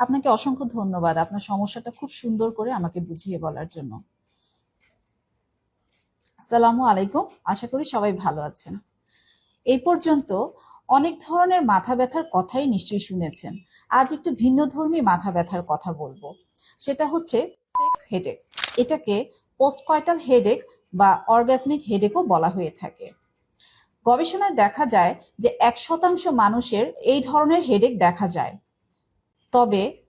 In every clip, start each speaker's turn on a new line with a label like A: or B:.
A: আপনাকে অসংখ্য ধন্যবাদ। আপনার সমস্যাটা খুব সুন্দর করে আমাকে বুঝিয়ে বলার জন্য। আসসালামু আলাইকুম। আশা করি সবাই ভালো আছেন। এই পর্যন্ত অনেক ধরনের মাথা ব্যথার কথাই নিশ্চয়ই শুনেছেন। আজ একটু ভিন্ন ধর্মী মাথা ব্যথার কথা বলব। সেটা হচ্ছে সেক্স হেডেক। এটাকে পোস্টকয়টাল হেডেক বা অর্গাসমিক হেডেকও বলা হয়ে থাকে। গবেষণায় দেখা যায় যে এক শতাংশ মানুষের এই ধরনের হেডেক দেখা যায়। তবে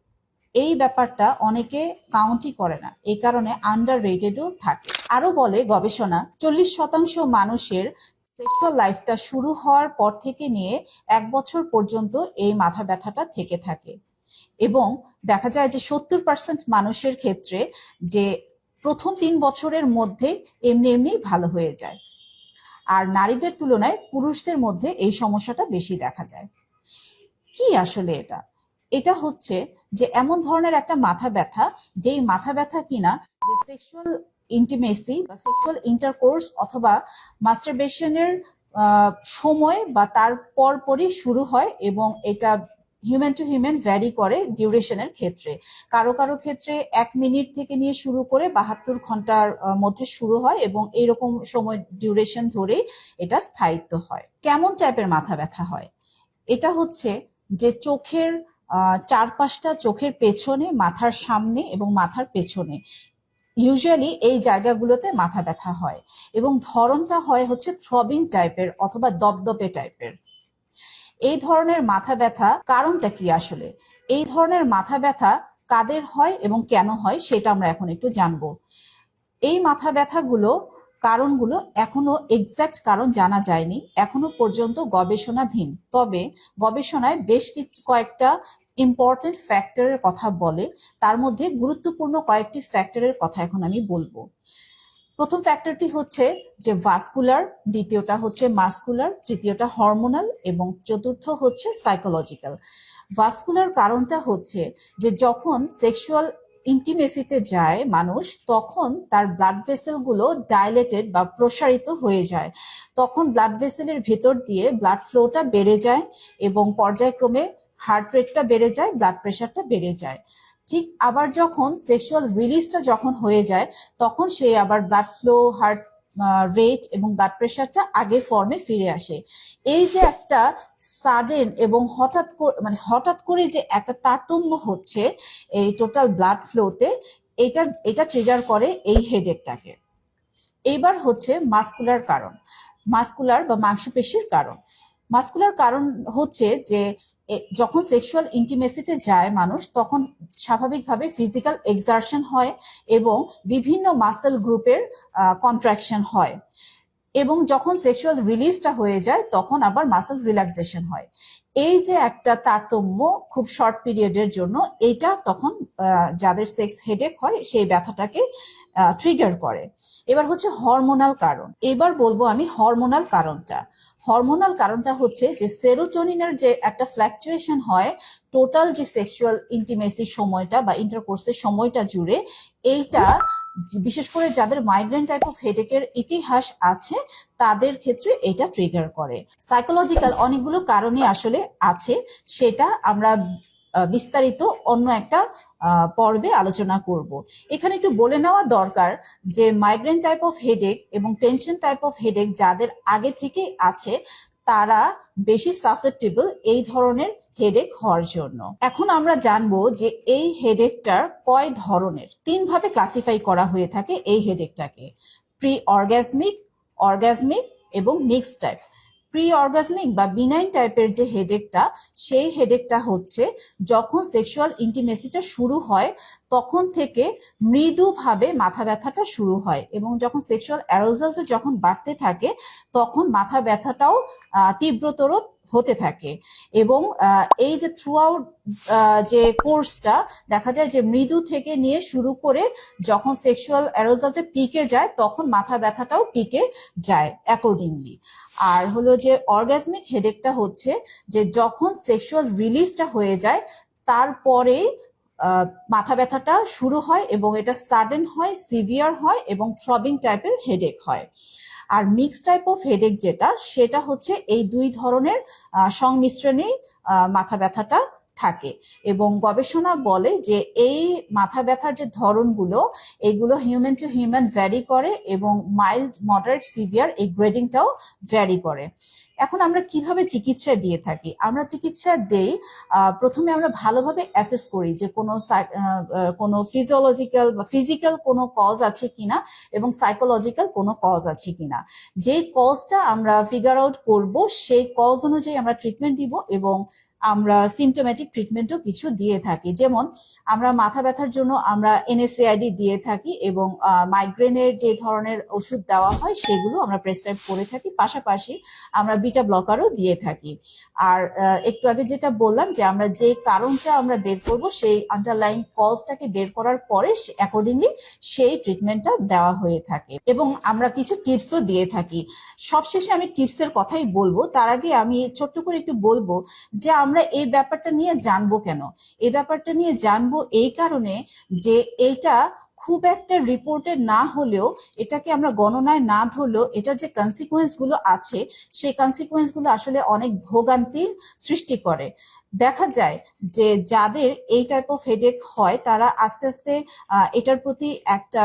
A: এই ব্যাপারটা অনেকে কাউন্টই করে না। এই কারণে আন্ডার রেটেডও থাকে। আরও বলে গবেষণা, চল্লিশ শতাংশ মানুষের সেক্সুয়াল লাইফটা শুরু হওয়ার পর থেকে নিয়ে এক বছর পর্যন্ত এই মাথা ব্যথাটা থেকে থাকে। এবং দেখা যায় যে সত্তর পার্সেন্ট মানুষের ক্ষেত্রে যে প্রথম তিন বছরের মধ্যে এমনি এমনি ভালো হয়ে যায়। আর নারীদের তুলনায় পুরুষদের মধ্যে এই সমস্যাটা বেশি দেখা যায়। কি আসলে এটা? এটা হচ্ছে যে এমন ধরনের একটা মাথা ব্যথা, যেই মাথা ব্যথা কিনা যে সেক্সুয়াল ইন্টিমেসি বা সেক্সুয়াল ইন্টারকোর্স অথবা মাস্টারবেশনের সময় বা তার পরপরই শুরু হয় এবং এটা হিউম্যান টু হিউম্যান ভ্যারি করে ডিউরেশনের ক্ষেত্রে। কারও কারও ক্ষেত্রে এক মিনিট থেকে নিয়ে শুরু করে বাহাত্তর ঘণ্টার মধ্যে শুরু হয় এবং এইরকম সময় ডিউরেশন ধরে এটা স্থায়িত্ব হয়। কেমন টাইপের মাথা ব্যথা হয়? এটা হচ্ছে যে চোখের আহ, চারপাশটা চোখের পেছনে মাথার সামনে এবং মাথার পেছনে। ইউজুয়ালি এই জায়গাগুলোতে মাথা ব্যথা হয় এবং ধরনটা হয় হচ্ছে থ্রবিং টাইপের অথবা দপদপে টাইপের এই ধরনের মাথা ব্যথা কারণটা কি আসলে? এই ধরনের মাথা ব্যথা কাদের হয় এবং কেন হয় সেটা আমরা এখন একটু জানব। এই মাথা ব্যথাগুলো কারণগুলো এখনও এক্সাক্ট কারণ জানা যায়নি এখনও পর্যন্ত গবেষণাধীন। তবে গবেষণায় বেশ কিছু কয়েকটা ইম্পর্টেন্ট ফ্যাক্টরের কথা বলে, তার মধ্যে গুরুত্বপূর্ণ কয়েকটি ফ্যাক্টরের কথা এখন আমি বলব। প্রথম ফ্যাক্টরটি হচ্ছে যে ভাস্কুলার দ্বিতীয়টা হচ্ছে মাস্কুলার তৃতীয়টা হরমোনাল এবং চতুর্থ হচ্ছে সাইকোলজিক্যাল ভাস্কুলার কারণটা হচ্ছে যে যখন সেক্সুয়াল ইন্টিমেসিতে যায় মানুষ, তখন তার ব্লাড ভেসেলগুলো ডাইলেটেড বা প্রসারিত হয়ে যায়। তখন ব্লাড ভেসেলের ভেতর দিয়ে ব্লাড ফ্লোটা বেড়ে যায় এবং পর্যায়ক্রমে হার্ট রেটটা বেড়ে যায় ব্লাড প্রেশারটা বেড়ে যায়। ঠিক আবার যখন সেক্সুয়াল রিলিজটা যখন হয়ে যায়, তখন সে আবার ব্লাড ফ্লো হার্ট রেট এবং ব্লাড প্রেশারটা আগের ফর্মে ফিরে আসে। এই যে একটা সাডেন এবং হঠাৎ মানে হঠাৎ করে যে একটা তারতম্য হচ্ছে এই টোটাল ব্লাড ফ্লোতে এটা এটা ট্রিগার করে এই হেডেকটাকে এইবার হচ্ছে মাস্কুলার কারণ। মাস্কুলার বা মাংসপেশির কারণ। মাস্কুলার কারণ হচ্ছে যে যখন সেক্সুয়াল ইন্টিমেসিতে যায় মানুষ, তখন স্বাভাবিকভাবে ফিজিক্যাল এক্সারশন হয় এবং বিভিন্ন মাসেল গ্রুপের কন্ট্রাকশন হয়। এবং যখন সেক্সুয়াল রিলিজটা হয়ে যায়, তখন আবার মাসেল রিল্যাক্সেশন হয়। এই যে একটা তারতম্য খুব শর্ট পিরিয়ডের জন্য, এটা তখন যাদের সেক্স হেডেক হয়, সেই ব্যথাটাকে ট্রিগার করে। এবার হচ্ছে হরমোনাল কারণ। এবার বলব আমি হরমোনাল কারণটা। হরমোনাল কারণটা হচ্ছে যে সেরোটোনিনের যে একটা ফ্ল্যাকচুয়েশন হয় টোটাল যে সেক্সুয়াল ইন্টিমেসির সময়টা বা ইন্টারকোর্সের সময়টা জুড়ে, এইটা বিশেষ করে যাদের মাইগ্রেন টাইপ অফ হেডেকের ইতিহাস আছে, তাদের ক্ষেত্রে এটা ট্রিগার করে। সাইকোলজিক্যাল অনেকগুলো কারণে আসলে আছে। সেটা আমরা বিস্তারিত অন্য একটা পর্বে আলোচনা করব। এখানে একটু বলে নেওয়া দরকার যে মাইগ্রেন টাইপ অফ হেডেক এবং টেনশন টাইপ অফ হেডেক যাদের আগে থেকেই আছে, তারা বেশি সাসেপ্টেবল এই ধরনের হেডেক হওয়ার জন্য। এখন আমরা জানব যে এই হেডেকটার কয় ধরনের? তিন ভাবে ক্লাসিফাই করা হয়ে থাকে এই হেডেকটাকে প্রি অর্গাসমিক অর্গাসমিক এবং মিক্স টাইপ প্রি অর্গাজমিক বা বিনাইন টাইপের যে হেডেকটা সেই হেডেকটা হচ্ছে যখন সেক্সুয়াল ইন্টিমেসিটা শুরু হয়, তখন থেকে মৃদুভাবে মাথা ব্যথাটা শুরু হয় এবং যখন সেক্সুয়াল অ্যারোজালটা যখন বাড়তে থাকে, তখন মাথা ব্যথাটাও তীব্রতর হতে থাকে। এবং এই যে থ্রু আউট যে কোর্সটা দেখা যায় যে মৃদু থেকে নিয়ে শুরু করে যখন সেক্সুয়াল অ্যারোজালটা পিকে যায়, তখন মাথা ব্যথাটাও পিকে যায় অ্যাকর্ডিংলি আর হলো যে অর্গাসমিক হেডেকটা হচ্ছে যে যখন সেক্সুয়াল রিলিজটা হয়ে যায়, তারপরে মাথা ব্যথাটা শুরু হয় এবং এটা সাডেন হয় সিভিয়ার হয় এবং থ্রবিং টাইপের হেডেক হয়। আর মিক্স টাইপ অফ হেডেক যেটা সেটা হচ্ছে এই দুই ধরনের সংমিশ্রণেই মাথা ব্যথাটা থাকে। এবং গবেষণা বলে যে এই মাথা ব্যথার যে ধরনগুলো, এগুলো হিউম্যান টু হিউম্যান ভ্যারি করে এবং মাইল্ড মডারেট সিভিয়ার এই গ্রেডিংটাও ভ্যারি করে। এখন আমরা কীভাবে চিকিৎসা দিয়ে থাকি? আমরা চিকিৎসা দেই প্রথমে আমরা ভালোভাবে অ্যাসেস করি যে কোনো কোনো ফিজিওলজিক্যাল বা ফিজিক্যাল কোনো কজ আছে কিনা এবং সাইকোলজিক্যাল কোনো কজ আছে কিনা। যেই কজটা আমরা ফিগার আউট করব, সেই কজ অনুযায়ী আমরা ট্রিটমেন্ট দিব এবং আমরা সিমটোম্যাটিক ট্রিটমেন্টও কিছু দিয়ে থাকি। যেমন, আমরা মাথা ব্যথার জন্য আমরা এনএসএআইডি দিয়ে থাকি এবং মাইগ্রেনে যে ধরনের ওষুধ দেওয়া হয় সেগুলো আমরা প্রেসক্রাইব করে থাকি। পাশাপাশি আমরা বিটা ব্লকারও দিয়ে থাকি। আর একটু আগে যেটা বললাম যে আমরা যে কারণটা আমরা বের করব সেই আন্ডারলাইন কজটাকে বের করার পরে অ্যাকর্ডিংলি সেই ট্রিটমেন্টটা দেওয়া হয়ে থাকে। এবং আমরা কিছু টিপসও দিয়ে থাকি। সবশেষে আমি টিপসের কথাই বলব। তার আগে আমি ছোট্ট করে একটু বলব যে আমরা এই ব্যাপারটা নিয়ে জানব কেন? এই ব্যাপারটা নিয়ে জানব এই কারণে যে এইটা খুব একটা রিপোর্টে না হলেও এটাকে আমরা গণনায় না ধরলেও এটার যে কনসিকুয়েন্সগুলো আছে, সেই কনসিকুয়েন্সগুলো আসলে অনেক ভোগান্তির সৃষ্টি করে। দেখা যায় যে যাদের এই টাইপ অফ হেডেক হয়, তারা আস্তে আস্তে এটার প্রতি একটা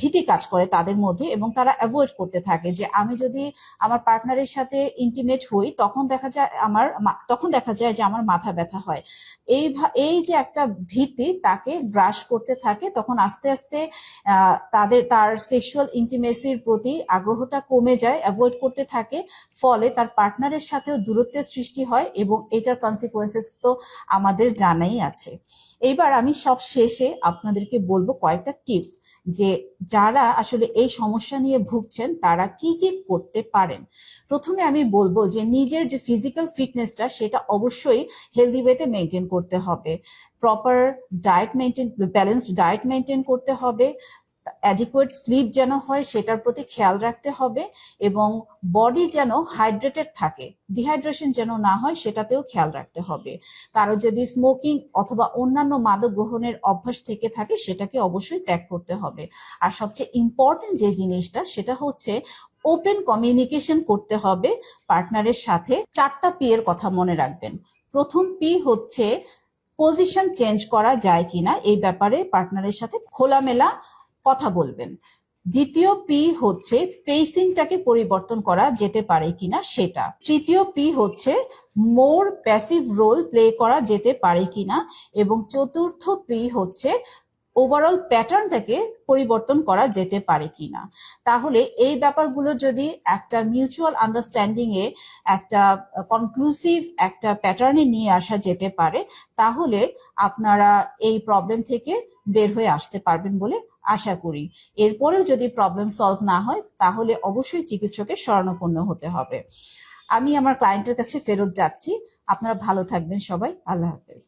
A: ভীতি কাজ করে তাদের মধ্যে এবং তারা অ্যাভয়েড করতে থাকে যে আমি যদি আমার পার্টনারের সাথে ইন্টিমেট হই, তখন দেখা যায় আমার তখন দেখা যায় যে আমার মাথা ব্যথা হয়। এই এই যে একটা ভীতি তাকে গ্রাস করতে থাকে, তখন আস্তে আস্তে তাদের, তার সেক্সুয়াল ইন্টিমেসির প্রতি আগ্রহটা কমে যায় অ্যাভয়েড করতে থাকে, ফলে তার পার্টনারের সাথেও দূরত্বের সৃষ্টি হয় এবং এটার কনসিকুয়েন্সেস তো আমাদের জানাই আছে। এইবার আমি সব শেষে আপনাদেরকে বলব কয়েকটা টিপস যে যারা আসলে এই সমস্যা নিয়ে ভুগছেন, তারা কি কি করতে পারেন। প্রথমে আমি বলব যে নিজের যে ফিজিক্যাল ফিটনেসটা সেটা অবশ্যই হেলদি ওয়েতে মেনটেন করতে হবে। Proper diet maintain balanced diet maintain করতে হবে। অ্যাডিকুয়েট স্লিপ যেন হয়, সেটার প্রতি খেয়াল রাখতে হবে এবং বডি যেন হাইড্রেটেড থাকে ডিহাইড্রেশন যেন না হয়, সেটাতেও খেয়াল রাখতে হবে। কারও যদি স্মোকিং অথবা অন্যান্য মাদক গ্রহণের অভ্যাস থেকে থাকে, সেটাকে অবশ্যই ত্যাগ করতে হবে। আর সবচেয়ে ইম্পর্টেন্ট যে জিনিসটা, সেটা হচ্ছে ওপেন কমিউনিকেশন করতে হবে পার্টনারের সাথে চারটা পি এর কথা মনে রাখবেন। প্রথম পি হচ্ছে পজিশন চেঞ্জ করা যায় কিনা, এই ব্যাপারে পার্টনারের সাথে খোলামেলা কথা বলবেন। দ্বিতীয় পি হচ্ছে পেসিংটাকে পরিবর্তন করা যেতে পারে কিনা সেটা। তৃতীয় পি হচ্ছে মোর প্যাসিভ রোল প্লে করা যেতে পারে কিনা। এবং চতুর্থ পি হচ্ছে ওভারঅল প্যাটার্নটাকে পরিবর্তন করা যেতে পারে কিনা। তাহলে এই ব্যাপারগুলো যদি একটা মিউচুয়াল আন্ডারস্ট্যান্ডিং এ একটা কনক্লুসিভ একটা প্যাটার্নে নিয়ে আসা যেতে পারে, তাহলে আপনারা এই প্রবলেম থেকে বের হয়ে আসতে পারবেন বলে আশা করি। এরপরেও যদি প্রবলেম সলভ না হয়, তাহলে অবশ্যই চিকিৎসকের শরণাপন্ন হতে হবে। আমি আমার ক্লায়েন্টের কাছে ফেরত যাচ্ছি। আপনারা ভালো থাকবেন সবাই। আল্লাহ হাফেজ।